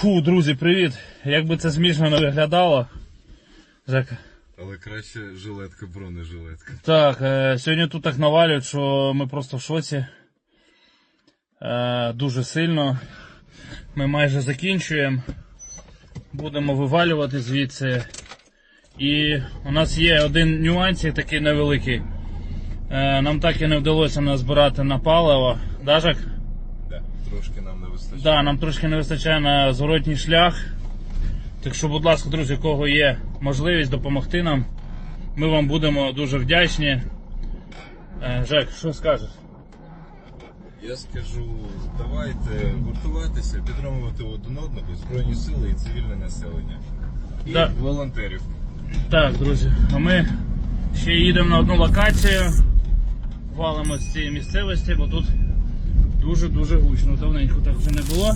Фу, друзі, привіт. Як би це смішно не виглядало. Жека. Але краще жилетка, бронежилетка. Так, е, сьогодні тут так навалюють, що ми просто в шоці. Е, дуже сильно. Ми майже закінчуємо. Будемо вивалювати звідси. І у нас є один нюансик такий невеликий. Е, нам так і не вдалося назбирати на паливо. Да, Жек? Да. Трошки нам не вистачає. Да, нам трошки не вистачає на зворотній шлях. Так що, будь ласка, друзі, у кого є можливість допомогти нам, ми вам будемо дуже вдячні. Е, Жек, що скажеш? Я скажу, давайте гуртуватися, підтримувати один одного, збройні сили і цивільне населення. І Да. волонтерів. Так, друзі, а ми ще їдемо на одну локацію. Валимо з цієї місцевості, бо тут дуже-дуже гучно. Давненько так вже не було.